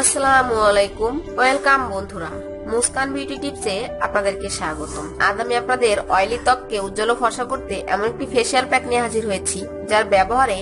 আসসালামু আলাইকুম ওয়েলকাম বন্ধুরা। মুস্কান বিউটি টিপসে আপনাদেরকে স্বাগতম। আজ আমি আপনাদের অয়েলি ত্বককে উজ্জ্বল ও ফর্সা করতে এমন একটি ফেসিয়াল প্যাক নিয়ে হাজির হয়েছি, যার ব্যবহারে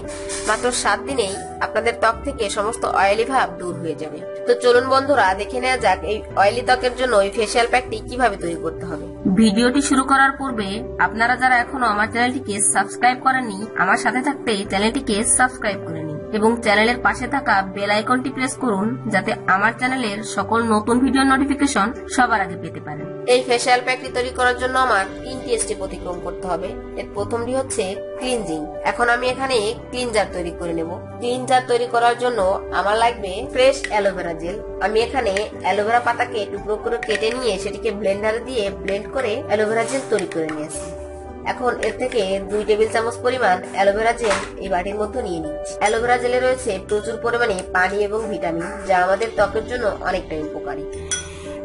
মাত্র সাত দিনেই আপনাদের ত্বক থেকে সমস্ত অয়েলি ভাব দূর হয়ে যাবে। তো চলুন বন্ধুরা, দেখে নেওয়া যাক এই অয়েলি ত্বকের জন্য এই ফেসিয়াল প্যাকটি কীভাবে তৈরি করতে হবে। ভিডিওটি শুরু করার পূর্বে আপনারা যারা এখনও আমার চ্যানেলটিকে সাবস্ক্রাইব করেননি, আমার সাথে থাকতে চ্যানেলটিকে সাবস্ক্রাইব করে এবং চ্যানেলের পাশে থাকা বেল আইকনটি প্রেস করুন যাতে আমার চ্যানেলের সকল নতুন ভিডিও নোটিফিকেশন সবার আগে পেতে পারেন। এই ফেসিয়াল প্যাকটি তৈরি করার জন্য আমার তিনটি স্টেপ অতিক্রম করতে হবে। এর প্রথমটি হচ্ছে ক্লিনজিং এখন আমি এখানে ক্লিনজার তৈরি করে নেব। ক্লিনজার তৈরি করার জন্য আমার লাগবে ফ্রেশ অ্যালোভেরা জেল আমি এখানে অ্যালোভেরা পাতাকে টুকরো করে কেটে নিয়ে সেটিকে ব্লেন্ডারে দিয়ে ব্লেন্ড করে অ্যালোভেরা জেল তৈরি করে নিয়েছি। এখন এর থেকে দুই টেবিল চামচ পরিমাণ অ্যালোভেরা জেল এই বাটির মধ্যে নিয়ে নিচ্ছি। অ্যালোভেরা জেলে রয়েছে প্রচুর পরিমাণে পানি এবং ভিটামিন, যা আমাদের ত্বকের জন্য অনেকটাই উপকারী।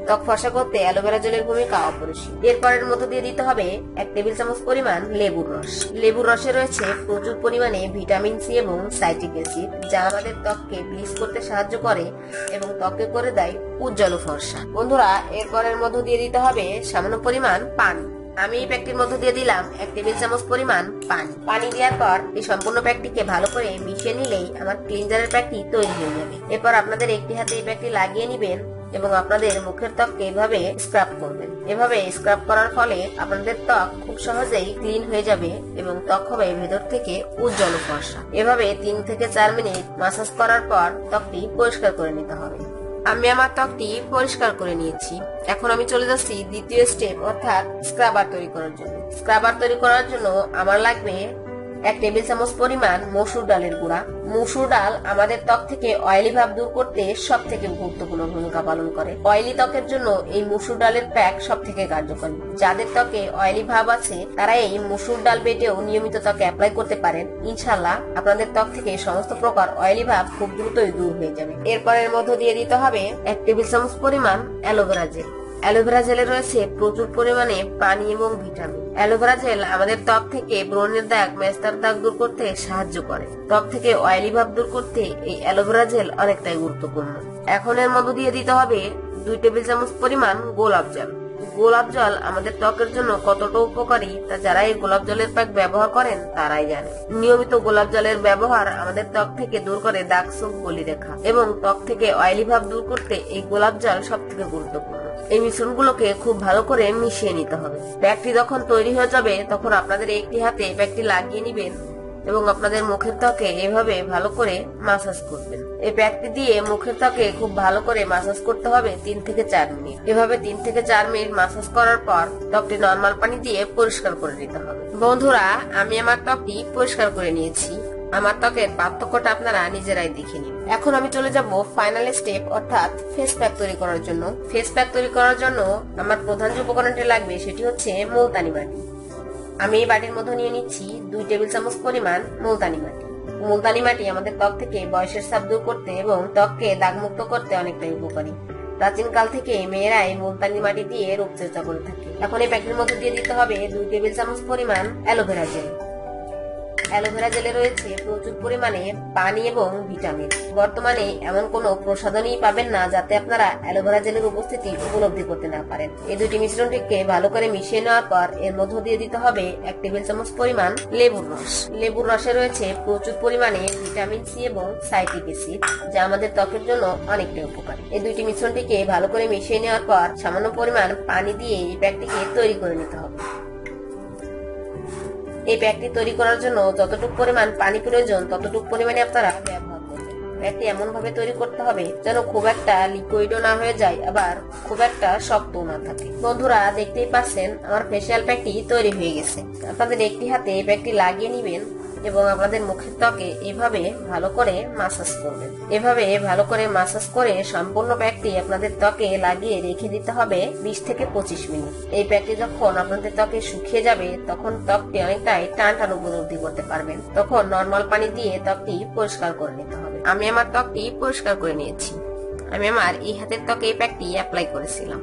ত্বক ফর্সা করতে অ্যালোভেরা জেলের ভূমিকা অপরিসীম। এরপরের মধ্যে দিয়ে দিতে হবে এক টেবিল চামচ পরিমাণ লেবুর রস। লেবুর রসে রয়েছে প্রচুর পরিমাণে ভিটামিন সি এবং সাইট্রিক অ্যাসিড, যা আমাদের ত্বককে ব্লিচ করতে সাহায্য করে এবং ত্বকে করে দেয় উজ্জ্বল ফর্সা। বন্ধুরা, এরপরের মধ্যে দিয়ে দিতে হবে সামান্য পরিমাণ পানি। আমি এই প্যাকটির মধ্যে দিয়ে দিলাম এক টেবিল চামচ পরিমাণ পানি। পানি দেওয়ার পর এই সম্পূর্ণ প্যাকটিকে ভালো করে মিশিয়ে নিলেই আমার ক্লিনজারের প্যাকটি তৈরি হয়ে যাবে। এরপর আপনাদের একটি হাতে এই প্যাকটি লাগিয়ে নেবেন এবং আপনাদের মুখের ত্বককে এভাবে স্ক্রাব করবেন। এভাবে স্ক্রাব করার ফলে আপনাদের ত্বক খুব সহজেই ক্লিন হয়ে যাবে এবং ত্বক হবে ভেতর থেকে উজ্জ্বল ফর্সা। এভাবে তিন থেকে চার মিনিট মাসাজ করার পর ত্বকটি পরিষ্কার করে নিতে হবে। আমি আমার ত্বকটি পরিষ্কার করে নিয়েছি। এখন আমি চলে যাচ্ছি দ্বিতীয় স্টেপ অর্থাৎ স্ক্রাবার তৈরি করার জন্য। স্ক্রাবার তৈরি করার জন্য আমার লাগবে এক টেবিল চামচ পরিমাণ মসুর ডালের গুঁড়া। মসুর ডাল আমাদের ত্বক থেকে অয়েলি ভাব দূর করতে সব থেকে গুরুত্বপূর্ণ ভূমিকা পালন করে। অয়েলি ত্বকের জন্য এই মসুর ডালের প্যাক সব থেকে কার্যকরী। যাদের ত্বকে অয়েলি ভাব আছে, তারা এই মসুর ডাল বেটেও নিয়মিত ত্বকে অ্যাপ্লাই করতে পারেন। ইনশাল্লাহ আপনাদের ত্বক থেকে সমস্ত প্রকার অয়েলি ভাব খুব দ্রুতই দূর হয়ে যাবে। এরপরের মধ্য দিয়ে দিতে হবে এক টেবিল চামচ পরিমাণ অ্যালোভেরা জেল। অ্যালোভেরা জেলে রয়েছে প্রচুর পরিমাণে পানি এবং ভিটামিন। অ্যালোভেরা জেল আমাদের ত্বক থেকে ব্রণের দাগ, মেস্তার দাগ দূর করতে সাহায্য করে। ত্বক থেকে অয়েলি ভাব দূর করতে এই অ্যালোভেরা জেল অনেকটাই গুরুত্বপূর্ণ। এখন এর মধ্যে দিয়ে দিতে হবে দুই টেবিল চামচ পরিমাণ গোলাপ জল। গোলাপ জল আমাদের ত্বকের জন্য কতটা উপকারী তা যারা এই গোলাপ জলের প্যাক ব্যবহার করেন তারাই জানে। নিয়মিত গোলাপ জলের ব্যবহার আমাদের ত্বক থেকে দূর করে দাগ সুখ বলি রেখা এবং ত্বক থেকে অয়েলি ভাব দূর করতে এই গোলাপ জল সব থেকে গুরুত্বপূর্ণ। এই মিশ্রণগুলোকে খুব ভালো করে মিশিয়ে নিতে হবে। প্যাকটি যখন তৈরি হয়ে যাবে, তখন আপনাদের একটি হাতে প্যাকটি লাগিয়ে নিবেন এবং আপনাদের মুখের ত্বকে এভাবে ভালো করে মাসাজ করবেন। এই প্যাকটি দিয়ে মুখের ত্বকে খুব ভালো করে মাসাজ করতে হবে তিন থেকে চার মিনিট। এভাবে তিন থেকে চার মিনিট মাসাজ করার পর ত্বকটি নর্মাল পানি দিয়ে পরিষ্কার করে নিতে হবে। বন্ধুরা, আমি আমার ত্বকটি পরিষ্কার করে নিয়েছি। আমার ত্বকের পার্থক্যটা আপনারা নিজেরাই দেখে নিন। এখন আমি চলে যাব ফাইনাল স্টেপ অর্থাৎ ফেস প্যাক তৈরি করার জন্য। ফেস প্যাক তৈরি করার জন্য আমার প্রধান যে উপকরণটি লাগবে সেটি হচ্ছে মুলতানি মাটি আমি এই বাটির মধ্যে নিয়ে নিচ্ছি দুই টেবিল চামচ পরিমাণ মুলতানি মাটি মুলতানি মাটি আমাদের ত্বক থেকে বয়সের সাপ দূর করতে এবং ত্বককে দাগমুক্ত করতে অনেকটাই উপকারী। প্রাচীন কাল থেকে মেয়েরা এই মুলতানি মাটি দিয়ে রূপচর্চা করে থাকে। এখন এই প্যাকের মধ্যে দিয়ে দিতে হবে দুই টেবিল চামচ পরিমাণ অ্যালোভেরা জেল। অ্যালোভেরা জেলে রয়েছে প্রচুর পরিমাণে পানি এবং ভিটামিন। বর্তমানে এমন কোনো প্রসাধনই পাবেন না যাতে আপনারা অ্যালোভেরা জেলের উপস্থিতি উপলব্ধি করতে না পারেন। এই দুটি মিশ্রণটিকে ভালো করে মিশিয়ে নেওয়ার পর এর মধ্যে দিয়ে দিতে হবে এক টেবিল চামচ পরিমাণ লেবুর রস। লেবুর রসে রয়েছে প্রচুর পরিমাণে ভিটামিন সি এবং সাইট্রিক অ্যাসিড, যা আমাদের ত্বকের জন্য অনেকটাই উপকারী। এই দুইটি মিশ্রণটিকে ভালো করে মিশিয়ে নেওয়ার পর সামান্য পরিমাণ পানি দিয়ে এই প্যাকটিকে তৈরি করে নিতে হবে। এই প্যাকটি তৈরি করার জন্য যতটুকু পরিমাণ পানি প্রয়োজন, ততটুকু পরিমাণে আপনারা ব্যবহার করবেন। প্যাকটি এমন ভাবে তৈরি করতে হবে যেন খুব একটা লিকুইডও না হয়ে যায়, আবার খুব একটা শক্তও না থাকে। বন্ধুরা, দেখতেই পাচ্ছেন, আমার ফেসিয়াল প্যাকটি তৈরি হয়ে গেছে। আপনাদের একটি হাতে এই প্যাকটি লাগিয়ে নিবেন। এবং আপনাদের মুখের ত্বকে এভাবে ভালো করে মাসাজ করবেন। এভাবে ভালো করে মাসাজ করে সম্পূর্ণ প্যাকটি আপনাদের ত্বকে লাগিয়ে রেখে দিতে হবে বিশ থেকে পঁচিশ মিনিট। এই প্যাকটি যখন আপনাদের ত্বকে শুকিয়ে যাবে, তখন ত্বকটি অনেকটাই টান টান উপলব্ধি করতে পারবেন। তখন নর্মাল পানি দিয়ে ত্বকটি পরিষ্কার করে নিতে হবে। আমি আমার ত্বকটি পরিষ্কার করে নিয়েছি। আমি আমার এই হাতের ত্বকে এই প্যাকটি অ্যাপ্লাই করেছিলাম।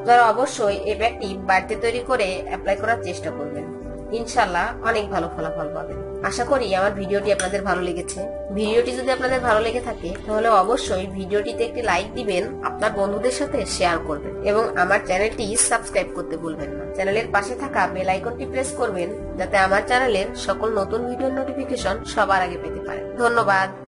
আপনারা অবশ্যই এই প্যাকটি বাড়িতে তৈরি করে অ্যাপ্লাই করার চেষ্টা করবেন। ইনশাল্লাহ অনেক ভালো ফলাফল পাবেন আশা করি আমার ভিডিওটি আপনাদের ভালো লেগেছে। ভিডিওটি যদি আপনাদের ভালো লেগে থাকে, তাহলে অবশ্যই ভিডিওটিতে একটি লাইক দিবেন, আপনার বন্ধুদের সাথে শেয়ার করবেন এবং আমার চ্যানেলটি সাবস্ক্রাইব করতে ভুলবেন না। চ্যানেলের পাশে থাকা বেল আইকনটি প্রেস করবেন, যাতে আমার চ্যানেলের সকল নতুন ভিডিওর নোটিফিকেশন সবার আগে পেতে পারে ধন্যবাদ।